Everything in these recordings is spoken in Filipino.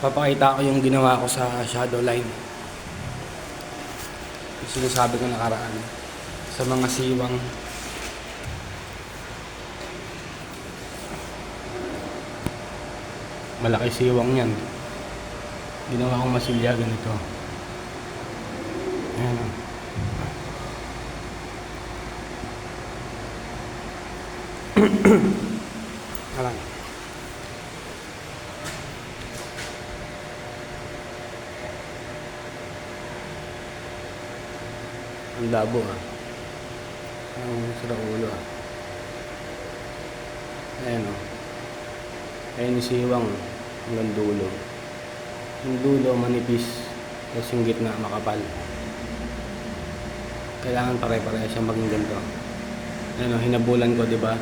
papakita ko yung ginawa ko sa shadow line. Yung sinasabi ko nakaraan. Sa mga siwang malaki siwang yan. Ginawa kong masilya ganito. Ayan o. Ang labo ah. Ang sira ulo ah. Ayan o. Ayan yung siwang oh. hanggang dulo. Yung dulo manipis. Tapos yung gitna makapal. Kailangan pare-pareha siya maging ganito. Ayan o, hinabulan ko, di ba?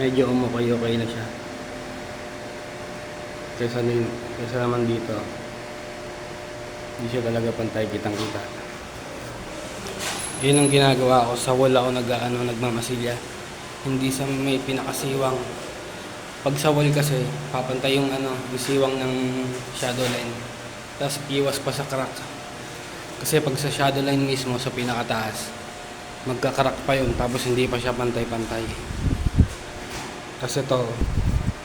Medyo umukay-okay na siya. Kaysa, nin- kaysa naman dito, hindi siya talaga pantay kitang-kita. Yun ang ginagawa ko sa wall ako nag, ano, nagmamasilya. Hindi sa may pinakasiwang. Pag sa wall kasi, papantay yung, ano, yung siwang ng shadow line. Tapos iwas pa sa crack. Kasi pag sa shadow line mismo, sa pinakataas, magkakarak pa yun. Tapos hindi pa siya pantay-pantay. Kasi to,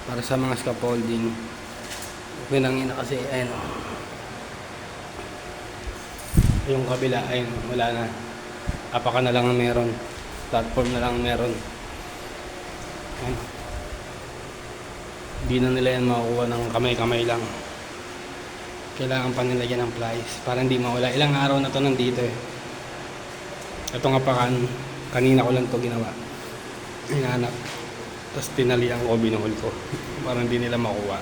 para sa mga scaffolding, pinangin na kasi, ayun. Yung kabila, ayun, wala na. Apaka na lang ang meron. Platform na lang ang meron. Ayun. Hindi na nila yan makukuha ng kamay-kamay lang. Kailangan pa nila yan ng plies para hindi mawala. Ilang araw na to nandito eh. Ito nga pa kan, kanina ko lang to ginawa. Hinanap. Tapos tinalian ko, binuhol ko. Para hindi nila makuha.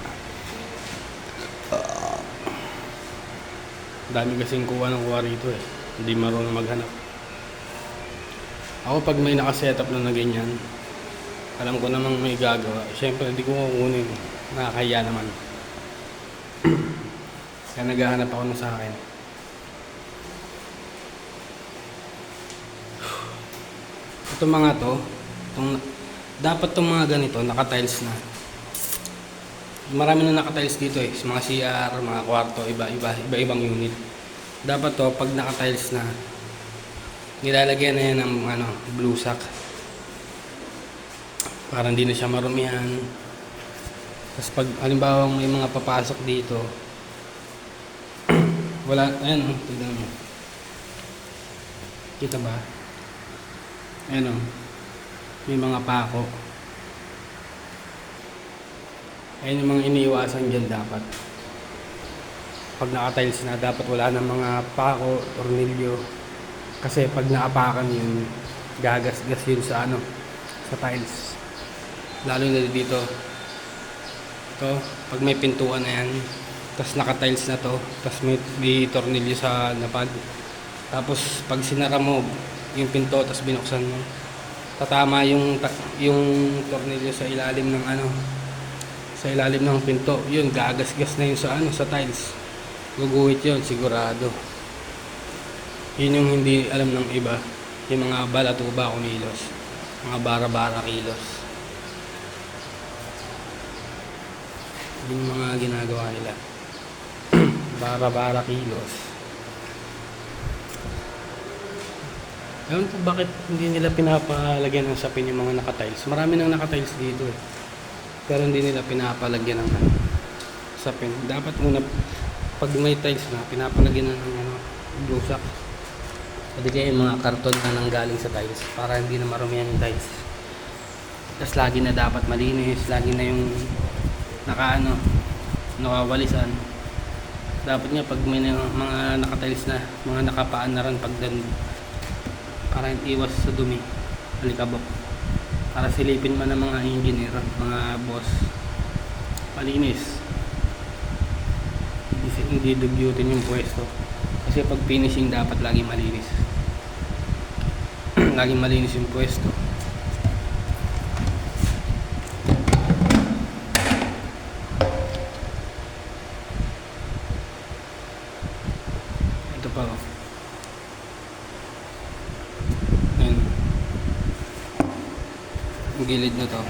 Dami kasing kuha ng kuha rito eh. Hindi marunong maghanap. Ako pag may nakasetup na na ganyan, alam ko namang may gagawa. Siyempre, hindi ko kukunin. Nakakaya naman. Kaya naghahanap ako ng sa akin. Ito mga to, itong, dapat itong mga ganito, naka-tiles na. Marami na naka-tiles dito eh, sa mga CR, mga kwarto, iba-iba, iba-ibang unit. Dapat to, pag naka-tiles na, nilalagyan na yan ng ano, blue sack. Para hindi na siya marumihan. Tapos pag halimbawa may mga papasok dito, wala, ayan o, tignan mo. Kita ba? Ayan o, may mga pako. Ayan yung mga iniiwasan dyan dapat. Pag naka-tiles na, dapat wala ng mga pako, tornilyo. Kasi pag naapakan yun, gagas-gas yun sa ano, sa tiles. Lalo na dito. Ito, pag may pintuan na yan, tapos naka-tiles na to, tapos may, may tornilyo sa napag. Tapos pag sinara mo yung pinto, tapos binuksan mo, tatama yung yung tornilyo sa ilalim ng ano, sa ilalim ng pinto. Yun, gagas-gas na yun sa ano, sa tiles. Guguhit yun, sigurado. Yun yung hindi alam ng iba. Yung mga balatuba kumilos. Mga bara-bara kilos. Yun yung mga ginagawa nila. bara-bara kilos. Ewan ko bakit hindi nila pinapalagyan ng sapin yung mga nakatiles. Marami nang nakatiles dito eh. Pero hindi nila pinapalagyan ng ano, sapin. Dapat muna, pag may tiles na, pinapalagyan na ng ano, blue sack. Pwede kaya yung mga karton na nanggaling sa tiles para hindi na marumihan yung tiles. Tapos lagi na dapat malinis, lagi na yung naka ano, nakawalisan. Dapat nga pag may mga nakatiles na, mga nakapaan na rin pag dan, para iwas sa dumi, alikabok. Para silipin man ng mga engineer, mga boss. Malinis. Hindi, dugyutin yung pwesto. Kasi pag finishing dapat lagi malinis. laging malinis yung pwesto. Ito pa oh. Ayan. Yung gilid na to.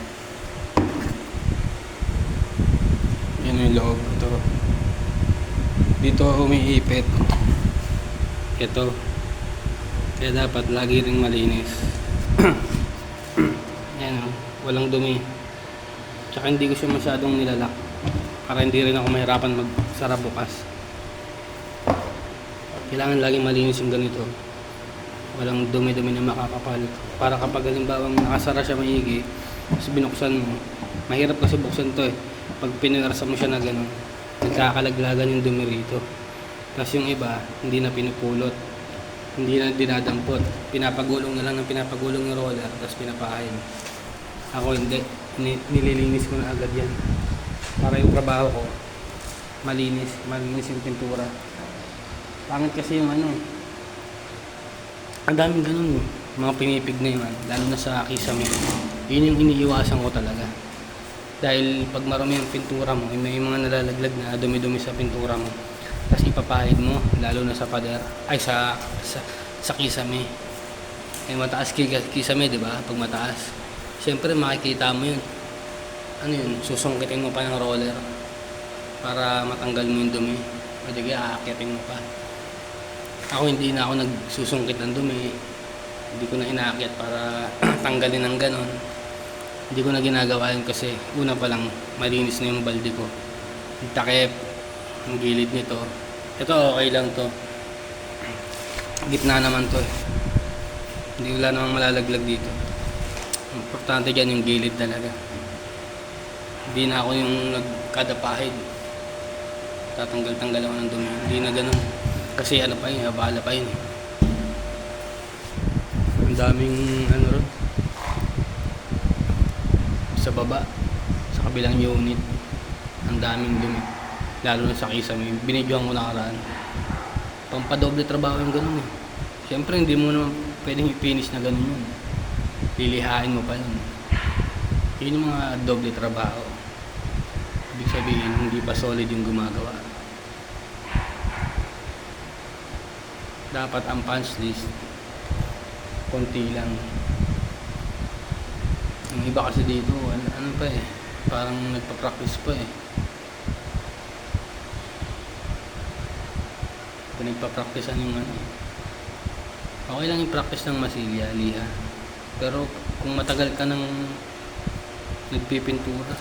Yan yung loob. Ito. Dito umiipit. Ito. Kaya dapat lagi ring malinis. Yan o. Walang dumi. Tsaka hindi ko siya masyadong nilalak. Para hindi rin ako mahirapan magsara bukas. Kailangan lagi malinis yung ganito. Walang dumi-dumi na makakapal. Para kapag halimbawa nakasara siya maigi, tapos binuksan mo, mahirap kasi buksan to eh. Pag pinarasa mo siya na gano'n, nagkakalaglagan yung dumi rito. Tapos yung iba, hindi na pinupulot. Hindi na dinadampot. Pinapagulong na lang ng pinapagulong yung roller, tapos pinapahayin. Ako hindi. Ni- nililinis ko na agad yan. Para yung trabaho ko, malinis. Malinis yung pintura. Pangit kasi yung ano, ang daming ganun eh. Mga pinipig na yun, lalo na sa kisame. Yun yung iniiwasan ko talaga. Dahil pag marami yung pintura mo, may mga nalalaglag na dumi-dumi sa pintura mo. Tapos ipapahid mo, lalo na sa pader, ay sa, sa, sa kisame. Eh mataas ki- kisame, di ba? Pag mataas. Siyempre makikita mo yun. Ano yun, susungkitin mo pa ng roller para matanggal mo yung dumi. O di kaya aakyatin mo pa. Ako hindi na ako nagsusungkit ng dumi. Hindi ko na inaakyat para tanggalin ng ganon. Hindi ko na ginagawa yun kasi una pa lang malinis na yung balde ko. Yung takip, yung gilid nito. Ito okay lang to. Gitna naman to eh. Hindi wala namang malalaglag dito. Importante dyan yung gilid talaga. Hindi na ako yung nagkadapahid. Tatanggal-tanggal ako ng dumi. Hindi na ganun. Kasi ano pa yun, abala pa yun. Ang daming ano ron. Sa baba, sa kabilang unit. Ang daming dumi. Lalo na sa kisame. Binidyohan ko nakaraan. Pampadoble trabaho yung ganun eh. Siyempre hindi mo naman pwedeng i-finish na ganun yun. Lilihain mo pa yun. Yun yung mga doble trabaho. Ibig sabihin, hindi pa solid yung gumagawa. Dapat ang punch list konti lang. Yung iba kasi dito ano, ano pa eh parang nagpa-practice pa eh. Pinagpa-practicean yung ano. Okay lang yung practice ng masilya liha. Pero kung matagal ka nang nagpipintura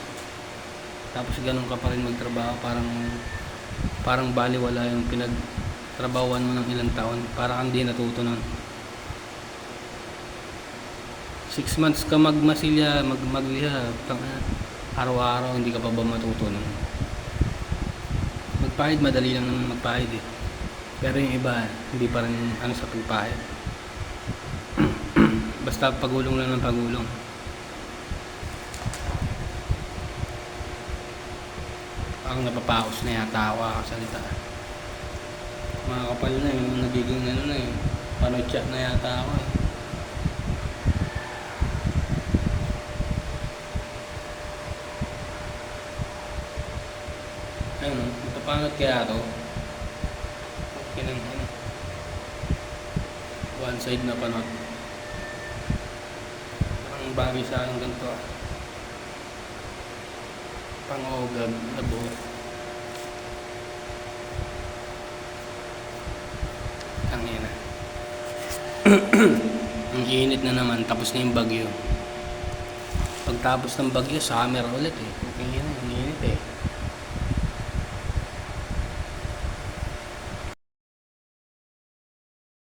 tapos ganun ka pa rin magtrabaho parang parang baliwala yung pinag trabawan mo ng ilang taon para kang di natuto nun. 6 months ka magmasilya mag magliha araw-araw hindi ka pa ba matuto nun? Magpahid madali lang naman magpahid eh. Pero yung iba hindi pa rin ano sa pagpahid. Basta pagulong lang ng pagulong. Parang napapaos na yata ako kakasalita mga kapal na yung nagiging ano na eh panutya na yata ako eh. Ayun matapangat kaya to okay ano. One side na panot parang bagay sa akin ganito ah. Pang-ogag na buhok Ang ina. Ang init na naman, tapos na yung bagyo. Pagtapos ng bagyo, summer ulit eh. Ang.